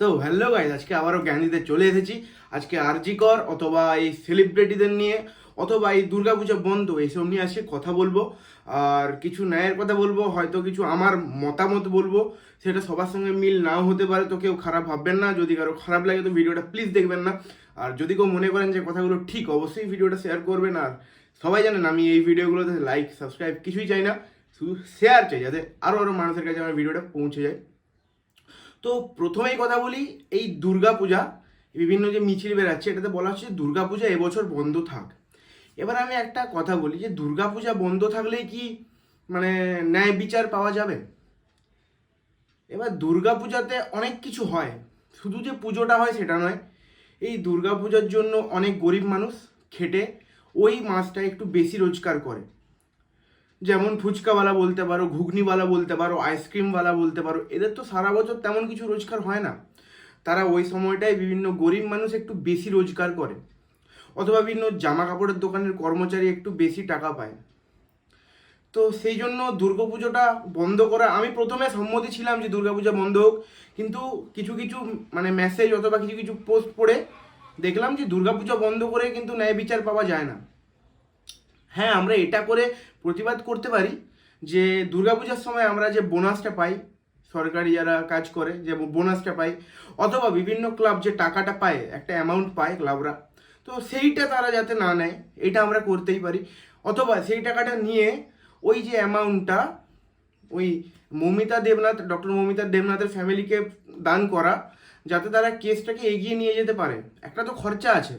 তো hello guys আজকে আবারও জ্ঞান দিতে চলে এসেছি। আজকে আরজিকর অথবা এই সেলিব্রিটিদের নিয়ে, অথবা এই দুর্গাপূজা বন্ধ, এইসব নিয়ে আজকে কথা বলব। আর কিছু ন্যায়ের কথা বলব, হয়তো কিছু আমার মতামত বলব, সেটা সবার সঙ্গে মিল নাও হতে পারে, তো কেউ খারাপ ভাববেন না। যদি কারও খারাপ লাগে, তো ভিডিওটা প্লিজ দেখবেন না। আর যদি কেউ মনে করেন যে কথাগুলো ঠিক, অবশ্যই ভিডিওটা শেয়ার করবেন। আর সবাই জানেন, আমি এই ভিডিওগুলোতে লাইক সাবস্ক্রাইব কিছুই চাই না, শুধু শেয়ার চাই, যাতে আরও আরও মানুষের কাছে আমার ভিডিওটা পৌঁছে যায়। তো প্রথমেই কথা বলি, এই দুর্গাপূজা বিভিন্ন যে মিছিল বেরাচ্ছে এটাতে বলা হচ্ছে দুর্গাপূজা এবছর বন্ধ থাক। এবার আমি একটা কথা বলি যে দুর্গাপূজা বন্ধ থাকলেই কি মানে ন্যায় বিচার পাওয়া যাবে? এবার দুর্গাপূজাতে অনেক কিছু হয়। শুধু যে পুজোটা হয় সেটা নয়, এই দুর্গাপূজার জন্য অনেক গরিব মানুষ খেটে ওই মাসটা একটু বেশি রোজগার করে। যেমন ফুচকাওয়ালা বলতে পারো, ঘুগনিওয়ালা বলতে পারো, আইসক্রিমওয়ালা বলতে পারো, এদের তো সারা বছর তেমন কিছু রোজগার হয় না। তারা ওই সময়টায় বিভিন্ন গরিব মানুষ একটু বেশি রোজগার করে, অথবা বিভিন্ন জামা কাপড়ের দোকানের কর্মচারী একটু বেশি টাকা পায়। তো সেই জন্য দুর্গাপুজোটা বন্ধ করা, আমি প্রথমে সম্মতি ছিলাম যে দুর্গাপূজা বন্ধ হোক, কিন্তু কিছু কিছু মানে মেসেজ অথবা কিছু কিছু পোস্ট পড়ে দেখলাম যে দুর্গাপূজা বন্ধ করে কিন্তু ন্যায় বিচার পাওয়া যায় না। হ্যাঁ আমরা এটা করে প্রতিবাদ করতে পারি যে দুর্গাপূজার সময় আমরা যে বোনাসটা পাই, সরকারি যারা কাজ করে, যে বোনাসটা পাই, অথবা বিভিন্ন ক্লাব যে টাকাটা পায়, একটা অ্যামাউন্ট পায় ক্লাবরা তো সেইটা তারা যাতে না নেয়, এটা আমরা করতেই পারি। অথবা সেই টাকাটা নিয়ে ওই যে অ্যামাউন্টটা ওই মমিতা দেবনাথ ডক্টর মমিতা দেবনাথের ফ্যামিলিকে দান করা, যাতে তারা কেসটাকে এগিয়ে নিয়ে যেতে পারে। একটা তো খরচা আছে।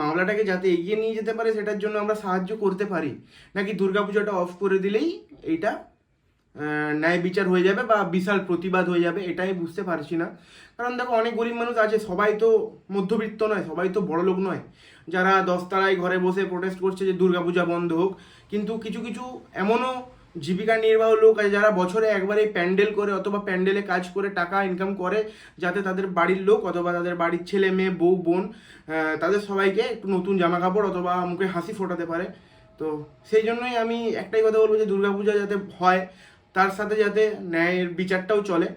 মামলাটাকে যাতে এগিয়ে নিয়ে যেতে পারে, সেটার জন্য আমরা সাহায্য করতে পারি। নাকি দুর্গাপূজাটা অফ করে দিলেই এইটা ন্যায় বিচার হয়ে যাবে বা বিশাল প্রতিবাদ হয়ে যাবে, এটাই বুঝতে পারছি না। কারণ দেখো, অনেক গরিব মানুষ আছে, সবাই তো মধ্যবিত্ত নয়, সবাই তো বড় লোক নয়। যারা দশতলায় ঘরে বসে প্রোটেস্ট করছে যে দুর্গাপূজা বন্ধ হোক, কিন্তু কিছু কিছু এমনও জীবিকা নির্বাহ লোক আছে যারা বছরে একবারে প্যান্ডেল করে অথবা প্যান্ডেলে কাজ করে টাকা ইনকাম করে যাতে তাদের বাড়ির লোক অথবা তাদের বাড়ির ছেলে, মেয়ে, বউ, বোন তাদের সবাইকে একটু নতুন জামা কাপড় অথবা মুখে হাসি ফোটাতে পারে। তো সেই জন্যই আমি একটাই কথা বলব যে দুর্গাপূজা যাতে হয়, তার সাথে যাতে ন্যায়ের বিচারটাও চলে।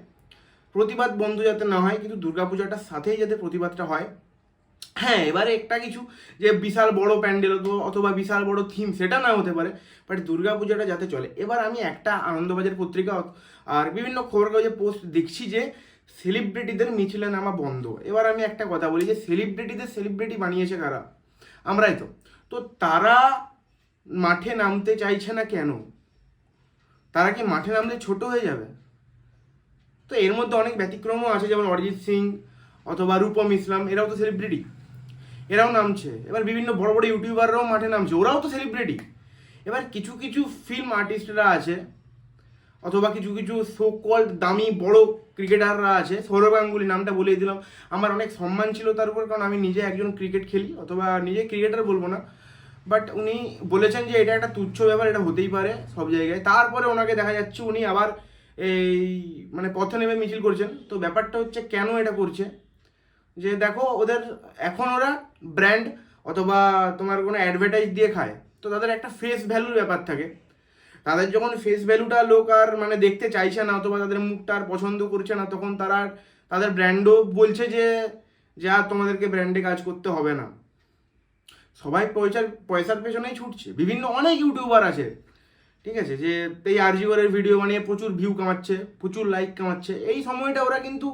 প্রতিবাদ বন্ধ যাতে না হয়, কিন্তু দুর্গাপূজাটার সাথেই যাতে প্রতিবাদটা হয়। হ্যাঁ এবারে একটা কিছু যে বিশাল বড় প্যান্ডেল অথবা- বিশাল বড় থিম সেটা না হতে পারে বাট দুর্গাপূজাটা যাতে চলে। এবার আমি একটা আনন্দবাজার পত্রিকা আর বিভিন্ন খবর কাগজে পোস্ট দেখছি যে সেলিব্রিটিদের মিছিলে নামা বন্ধ। এবার আমি একটা কথা বলি যে সেলিব্রিটিদের সেলিব্রিটি বানিয়েছে কারা? আমরাই তো। তো তারা মাঠে নামতে চাইছে না কেন? তারা কি মাঠে নামলে ছোট হয়ে যাবে? তো এর মধ্যে অনেক ব্যতিক্রমও আছে, যেমন অরিজিৎ সিং অথবা রূপম ইসলাম, এরাও তো সেলিব্রিটি এরাও নামছে। এবার বিভিন্ন বড় বড় ইউটিউবাররাও মাঠে নামছে। ওরাও তো সেলিব্রিটি এবার কিছু কিছু ফিল্ম আর্টিস্টরা আছে, অথবা কিছু কিছু সো কল্ড দামি বড় ক্রিকেটাররা আছে। সৌরভ গাঙ্গুলি নামটা বলিয়ে দিলাম। আমার অনেক সম্মান ছিল তার উপর, কারণ আমি নিজে একজন ক্রিকেট খেলি, অথবা নিজে ক্রিকেটার বলব না। বাট উনি বলেছেন যে এটা একটা তুচ্ছ ব্যাপার, এটা হতেই পারে সব জায়গায়। তারপরে ওনাকে দেখা যাচ্ছে, উনি আবার এই মানে পথে নেমে মিছিল করছেন। তো ব্যাপারটা হচ্ছে কেন এটা করছে? যে দেখো ওদের এখন ওরা ব্র্যান্ড অথবা তোমার কোনো অ্যাডভার্টাইজ দিয়ে খায়। তো তাদের একটা ফেস ভ্যালুর ব্যাপার থাকে। তাদের যখন ফেস ভ্যালুটা লোক আর মানে দেখতে চাইছে না অথবা তাদের মুখটা আর পছন্দ করছে না, তখন তারা তাদের ব্র্যান্ডও বলছে যে যে তোমাদেরকে ব্র্যান্ডে কাজ করতে হবে না। সবাই পয়সার পয়সার পেছনেই ছুটছে। বিভিন্ন অনেক ইউটিউবার আছে। ঠিক আছে? যে এই আরজিওরের ভিডিও বানিয়ে প্রচুর ভিউ কামাচ্ছে, প্রচুর লাইক কামাচ্ছে। এই সময়টা ওরা কিন্তু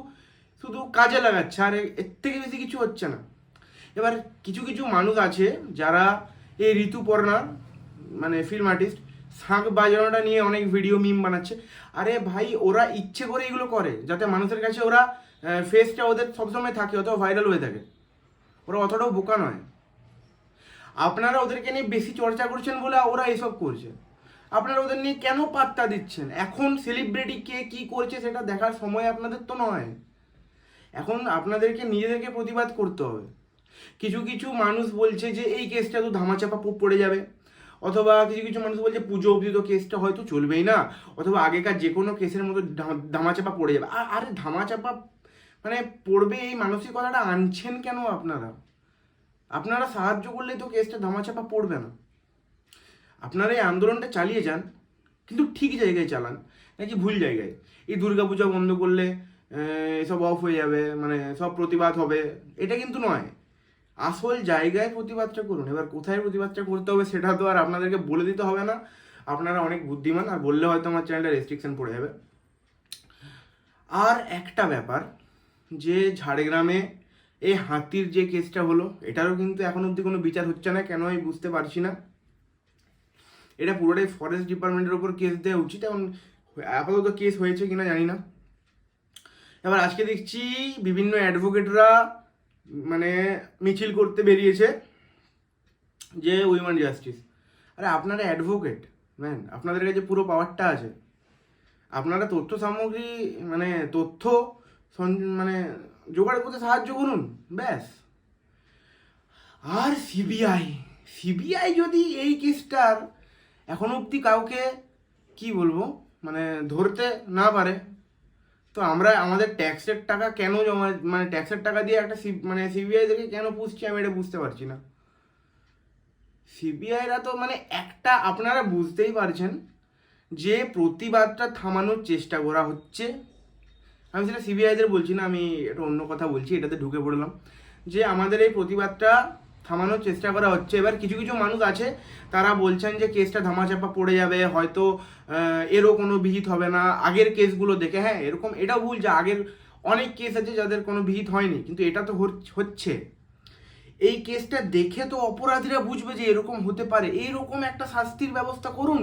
শুধু কাজে লাগাচ্ছে, আর এর থেকে বেশি কিছু হচ্ছে না। এবার কিছু কিছু মানুষ আছে যারা এই ঋতুপর্ণা মানে ফিল্ম আর্টিস্ট শাঁখ বাজানোটা নিয়ে অনেক ভিডিও মিম বানাচ্ছে। আরে ভাই, ওরা ইচ্ছে করে এগুলো করে, যাতে মানুষের কাছে ওরা ফেসটা ওদের সবসময় থাকে, অথবা ভাইরাল হয়ে থাকে। ওরা অতটাও বোকা নয়। আপনারা ওদেরকে নিয়ে বেশি চর্চা করছেন বলে ওরা এসব করছে। আপনারা ওদের নিয়ে কেন পাত্তা দিচ্ছেন? এখন সেলিব্রিটি কে কি করছে সেটা দেখার সময় আপনাদের তো নয়। এখন আপনাদেরকে নিজেদেরকে প্রতিবাদ করতে হবে। কিছু কিছু মানুষ বলছে যে, এই কেসটা তো ধামাচাপা পড়ে যাবে। অথবা কিছু কিছু মানুষ বলছে, পুজো অবধি তো কেসটা হয়তো চলবেই না। অথবা আগেকার যে কোনো কেসের মতো ধামাচাপা পড়ে যাবে। আর আরে ধামাচাপা মানে পড়বে এই মানসিকতাটা আনছেন কেন আপনারা? আপনারা সাহায্য করলেই তো কেসটা ধামাচাপা পড়বে না। আপনারা এই আন্দোলনটা চালিয়ে যান, কিন্তু ঠিক জায়গায় চালান, নাকি ভুল জায়গায়? এই দুর্গাপূজা বন্ধ করলে এসব অফ হয়ে যাবে মানে সব প্রতিবাদ হবে। এটা কিন্তু নয়। আসল জায়গায় প্রতিবাদটা করুন। এবার কোথায় প্রতিবাদটা করতে হবে সেটা তো আর আপনাদেরকে বলে দিতে হবে না। আপনারা অনেক বুদ্ধিমান, আর বললে হয়তো আমার চ্যানেলটা রেস্ট্রিকশন পড়ে যাবে। আর একটা ব্যাপার, যে ঝাড়গ্রামে এই হাতির যে কেসটা হলো, এটারও কিন্তু এখন অবধি কোনো বিচার হচ্ছে না। কেন আমি বুঝতে পারছি না। এটা পুরোটাই ফরেস্ট ডিপার্টমেন্টের ওপর কেস দেওয়া উচিত। এখন আপাতত কেস হয়েছে কিনা জানি না। এবার আজকে দেখছি বিভিন্ন অ্যাডভোকেটরা মানে মিছিল করতে বেরিয়েছে যে উইমেন জাস্টিস আরে, আপনারা অ্যাডভোকেট ম্যান আপনাদের কাছে পুরো পাওয়ারটা আছে। আপনারা তথ্য সামগ্রী মানে তথ্য মানে জোগাড় করতে সাহায্য করুন, ব্যাস। আর সিবিআই সিবিআই যদি এই কেসটার এখন অবধি কাউকে, কি বলব মানে ধরতে না পারে তো আমরা আমাদের ট্যাক্সের টাকা কেন জমা মানে ট্যাক্সের টাকা দিয়ে একটা মানে সিবিআই থেকে কেন পুষছি আমি এটা বুঝতে পারছি না। সিবিআইরা তো মানে একটা আপনারা বুঝতেই পারছেন যে প্রতিবাদটা থামানোর চেষ্টা করা হচ্ছে। আমি সেটা সিবিআইদের বলছি না, আমি একটা অন্য কথা বলছি, এটাতে ঢুকে পড়লাম। যে আমাদের এই প্রতিবাদটা থামানোর চেষ্টা করা হচ্ছে। এবার কিছু কিছু মানুষ আছে, তারা বলছেন যে কেসটা ধামাচাপা পড়ে যাবে, হয়তো এরও কোনো বিহিত হবে না। আগের কেসগুলো দেখে হ্যাঁ এরকম, এটাও ভুল যে আগের অনেক কেস আছে যাদের কোনো বিহিত হয়নি, কিন্তু এটা তো হচ্ছে। এই কেসটা দেখে তো অপরাধীরা বুঝবে যে এরকম হতে পারে। এইরকম একটা শাস্তির ব্যবস্থা করুন,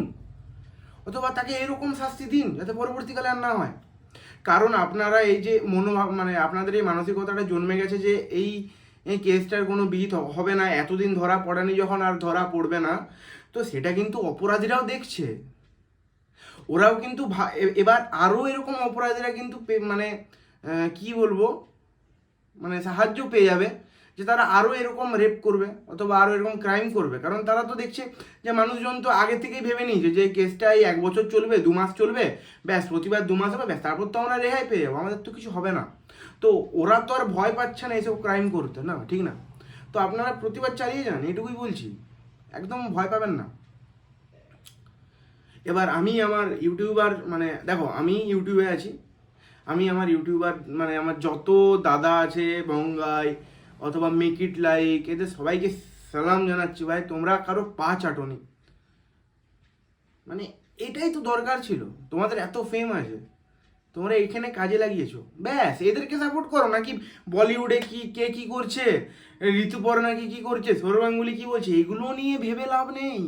অথবা তাকে এরকম শাস্তি দিন, যাতে পরবর্তীকালে আর না হয়। কারণ আপনারা এই যে মনোভাব মানে আপনাদের এই মানসিকতাটা জন্মে গেছে যে এই কেসটার কোনো বিহিত হবে না, এতদিন ধরা পড়েনি যখন আর ধরা পড়বে না। তো সেটা কিন্তু অপরাধীরাও দেখছে। ওরাও কিন্তু এবার আরও এরকম অপরাধীরা কিন্তু মানে কি বলব? মানে সাহায্য পেয়ে যাবে। যে তারা আরও এরকম রেপ করবে অথবা আরও এরকম ক্রাইম করবে। কারণ তারা তো দেখছে যে মানুষজন তো আগে থেকেই ভেবে নিয়েছে যে কেসটা এই এক বছর চলবে, দু মাস চলবে, ব্যাস প্রতিবার দু মাস হবে, ব্যাস তারপর তো আমরা রেহাই পেয়ে যাব, আমাদের তো কিছু হবে না। তো ওরা তো আর ভয় পাচ্ছে না এইসব ক্রাইম করতে, না, ঠিক না? তো আপনারা প্রতিবাদ চালিয়ে যান, এটুকুই বলছি। একদম ভয় পাবেন না। এবার আমি আমার ইউটিউবার মানে দেখো, আমি ইউটিউবে আছি। আমি আমার ইউটিউবার মানে আমার যত দাদা আছে, বঙ্গাই অথবা মেক ইট লাইক এদের সবাইকে সালাম জানাচ্ছি, ভাই, তোমরা কারও পা চাটনি। মানে এটাই তো দরকার ছিল। তোমাদের এত ফেম আছে। তোমরা এখানে কাজে লাগিয়েছো। ব্যাস, এদেরকে সাপোর্ট করো। নাকি বলিউডে কি, কে কি করছে? ঋতুপর্ণা কি কি করছে? সৌরভ গাঙ্গুলি কি বলছে? এগুলো নিয়ে ভেবে লাভ নেই।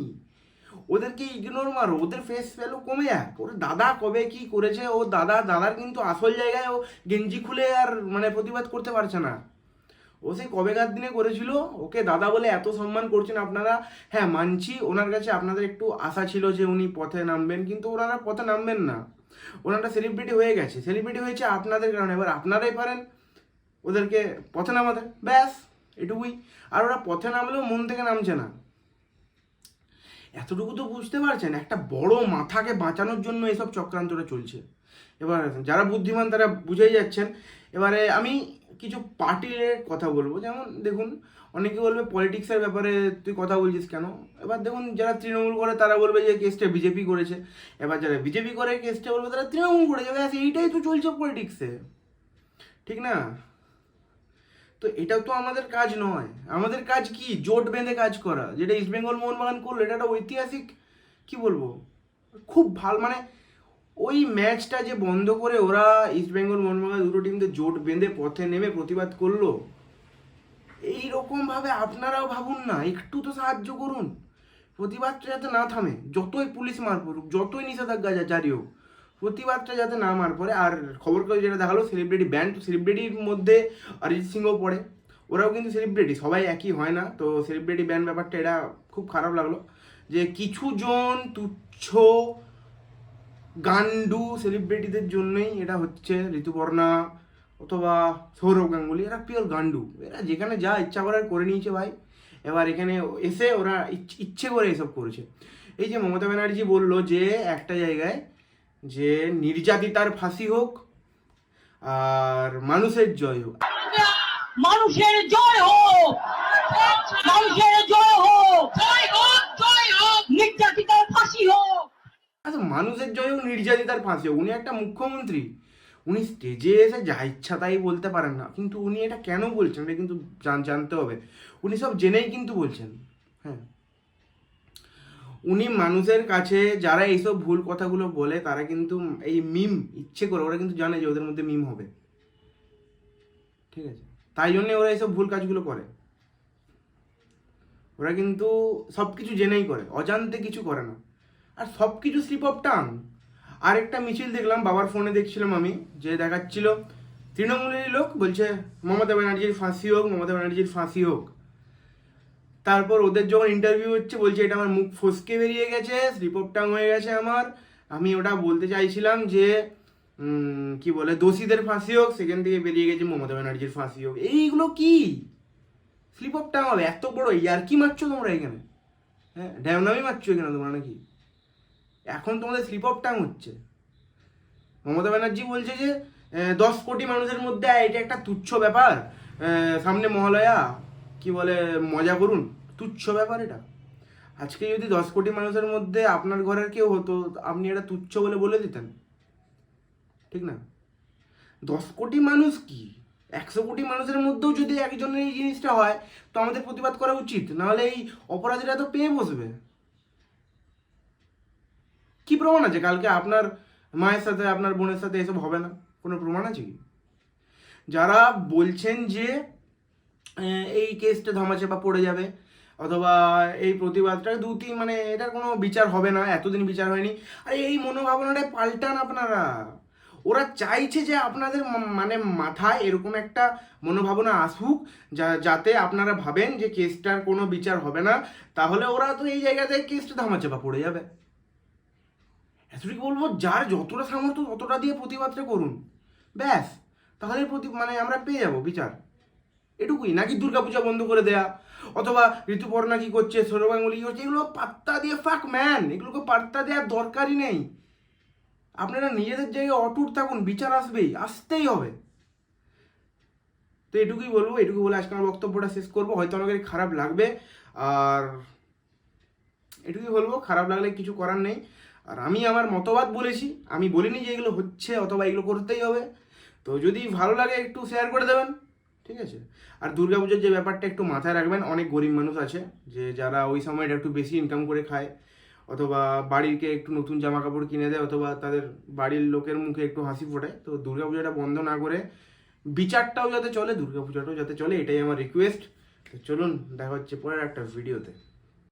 ওদেরকে ইগনোর মারো। ওদের ফেস ভ্যালু কমে যাক। ওর দাদা কবে কি করেছে? ও দাদা, দাদার কিন্তু আসল জায়গায় ও গেঞ্জি খুলে আর মানে প্রতিবাদ করতে পারছে না। ও সেই কবেকার দিনে করেছিল? ওকে দাদা বলে এত সম্মান করছেন আপনারা? হ্যাঁ মানছি। ওনার কাছে আপনাদের একটু আশা ছিল যে উনি পথে নামবেন, কিন্তু ওনারা পথে নামবেন না। ওনারা সেলিব্রিটি হয়ে গেছে। সেলিব্রিটি হয়েছে আপনাদের কারণে। এবার আপনারাই পারেন ওদেরকে পথে নামাতে। ব্যাস, এটুকুই। আর ওরা পথে নামলেও মন থেকে নামছে না। এতটুকু তো বুঝতে পারছেন, একটা বড় মাথাকে বাঁচানোর জন্য এসব চক্রান্তটা চলছে। এবার যারা বুদ্ধিমান তারা বুঝেই যাচ্ছেন। এবারে আমি কিছু পার্টির কথা বলব, যেমন দেখুন, অনেকে বলবে পলিটিক্সের ব্যাপারে তুই কথা বলছিস কেন? এবার দেখুন, যারা তৃণমূল করে তারা বলবে যে কেসটা বিজেপি করেছে। এবার যারা বিজেপি করে কেসটা বলবে তারা তৃণমূল করেছে। এইটাই তো চলছে পলিটিক্সে ঠিক না? তো এটাও তো আমাদের কাজ নয়। আমাদের কাজ কি? জোট বেঁধে কাজ করা। যেটা ইস্ট বেঙ্গল মোহনবাগান করল, এটা একটা ঐতিহাসিক, কি বলব? খুব ভালো মানে ওই ম্যাচটা যে বন্ধ করে ওরা ইস্ট বেঙ্গল মোহনবাগান দুটো টিমকে জোট বেঁধে পথে নেমে প্রতিবাদ করল এই রকম ভাবে আপনারাও ভাবুন না, একটু তো সাহায্য করুন। প্রতিবাদটা যাতে না থামে, যতই পুলিশ মার পড়ুক, যতই নিষেধাজ্ঞা জারি হোক। প্রতিবাদটা যাতে না মার পড়ে, আর খবর করে যেটা দেখাল সেলিব্রিটি ব্যান্ড সেলিব্রিটির মধ্যে অরিজিৎ সিংও পড়ে। ওরাও কিন্তু সেলিব্রিটি সবাই একই হয় না। তো সেলিব্রিটি ব্যান্ড ব্যাপারটা এটা খুব খারাপ লাগল যে কিছু জন তুচ্ছ গান্ডু সেলিব্রিটিদের জন্যই এটা হচ্ছে ঋতুপর্ণা অথবা সৌরভ গাঙ্গুলি, এরা পিওর গান্ডু এরা যেখানে যা ইচ্ছা করার করে নিয়েছে ভাই। এবার এখানে এসে ওরা ইচ- ইচ্ছে করে এসব করেছে। এই যে মমতা ব্যানার্জি বলল যে একটা জায়গায় যে নির্যাতিতার ফাঁসি হোক আর মানুষের জয় হোক। মানুষের জয় হোক। মানুষের জয় হোক। জয় হোক জয় হোক। নির্যাতিতার ফাঁসি হোক। আচ্ছা মানুষের জয় হোক নির্যাতিতার ফাঁসি হোক। উনি একটা মুখ্যমন্ত্রী। উনি স্টেজে এসে যা ইচ্ছা তাই বলতে পারেন না। কিন্তু উনি এটা কেন বলছেন? এটা কিন্তু জানতে হবে। উনি সব জেনেই কিন্তু বলছেন। হ্যাঁ। উনি মানুষের কাছে যারা এইসব ভুল কথাগুলো বলে, তারা কিন্তু এই মিম ইচ্ছে করে, ওরা কিন্তু জানে যে ওদের মধ্যে মিম হবে। ঠিক আছে? তাই জন্য ওরা এইসব ভুল কাজগুলো করে। ওরা কিন্তু সব কিছু জেনেই করে, অজান্তে কিছু করে না। আর সব কিছু স্লিপ অফ টাং আরেকটা মিছিল দেখলাম, বাবার ফোনে দেখছিলাম আমি, যে দেখাচ্ছিল, তৃণমূলেরই লোক বলছে, মমতা ব্যানার্জির ফাঁসি হোক, মমতা ব্যানার্জির ফাঁসি হোক। তারপর ওদের যখন ইন্টারভিউ হচ্ছে, বলছে এটা আমার মুখ ফসকে বেরিয়ে গেছে স্লিপ টাং হয়ে গেছে আমার। আমি ওটা বলতে চাইছিলাম যে কি বলে, দোষীদের ফাঁসি হোক, সেখান থেকে বেরিয়ে গেছে মমতা ব্যানার্জির ফাঁসি হোক। এইগুলো কি? স্লিপ অফ টাং হবে, এত বড় ইয়ার কি মারছো তোমরা এখানে? হ্যাঁ ড্যামনামি মারছো এখানে তোমরা নাকি? এখন তোমাদের স্লিপ অফ টাং হচ্ছে। মমতা ব্যানার্জি বলছে যে দশ কোটি মানুষের মধ্যে, এটা একটা তুচ্ছ ব্যাপার। সামনে মহালয়া কি বলে, মজা করুন। তুচ্ছ ব্যাপার এটা। আজকে যদি দশ কোটি মানুষের মধ্যে আপনার ঘরের কেউ হতো, আপনি এটা তুচ্ছ বলে বলে দিতেন। ঠিক না? দশ কোটি মানুষ কি? একশো কোটি মানুষের মধ্যেও যদি একজনের এই জিনিসটা হয়, তো আমাদের প্রতিবাদ করা উচিত। নাহলে এই অপরাধীরা তো পেয়ে বসবে। কি প্রমাণ আছে? কালকে আপনার মায়ের সাথে, আপনার বোনের সাথে এসব হবে না? কোনো প্রমাণ আছে কি? যারা বলছেন যে এই কেসটা ধামাচাপা পড়ে যাবে। অথবা এই প্রতিবাদটা দু, তিন মানে এটার কোনো বিচার হবে না, এতদিন বিচার হয়নি। আর এই মনোভাবনাটা পাল্টান আপনারা। ওরা চাইছে যে আপনাদের মানে মাথায় এরকম একটা মনোভাবনা আসুক, যা, যাতে আপনারা ভাবেন যে কেসটার কোনো বিচার হবে না, তাহলে ওরা তো এই জায়গাতে কেসটা ধামাচাপা পড়ে যাবে। এতটুকু বলব? যার যতটা সামর্থ্য ততটা দিয়ে প্রতিবাদটা করুন। ব্যাস। তাহলে প্রতি মানে আমরা পেয়ে যাব বিচার। এটুকুই, নাকি দুর্গাপূজা বন্ধ করে দেয়া? অথবা ঋতুপর্ণা কি করছে, সৌরভ কি করছে, এগুলো পাত্তা দিয়ে ফাক ম্যান এগুলোকে পাত্তা দেওয়ার দরকারই নেই। আপনারা নিজেদের জায়গায় অটুট থাকুন, বিচার আসবেই আসতেই হবে। তো এটুকুই বলব এটুকু বলে আজকে আমার বক্তব্যটা শেষ করব। হয়তো অনেকের খারাপ লাগবে, আর এটুকুই বলব, খারাপ লাগলে কিছু করার নেই। আর আমি আমার মতবাদ বলেছি, আমি বলিনি যে এগুলো হচ্ছে অথবা এগুলো করতেই হবে। তো যদি ভালো লাগে একটু শেয়ার করে দেবেন। ঠিক আছে? আর দুর্গাপুজোর যে ব্যাপারটা একটু মাথায় রাখবেন, অনেক গরিব মানুষ আছে যে যারা ওই সময়টা একটু বেশি ইনকাম করে খায়, অথবা বাড়িকে একটু নতুন জামা কাপড় কিনে দেয়, অথবা তাদের বাড়ির লোকের মুখে একটু হাসি ফোটায়। তো দুর্গাপূজাটা বন্ধ না করে বিচারটাও যাতে চলে, দুর্গাপূজাটাও যাতে চলে, এটাই আমার রিকোয়েস্ট তো চলুন, দেখা হচ্ছে পরের একটা ভিডিওতে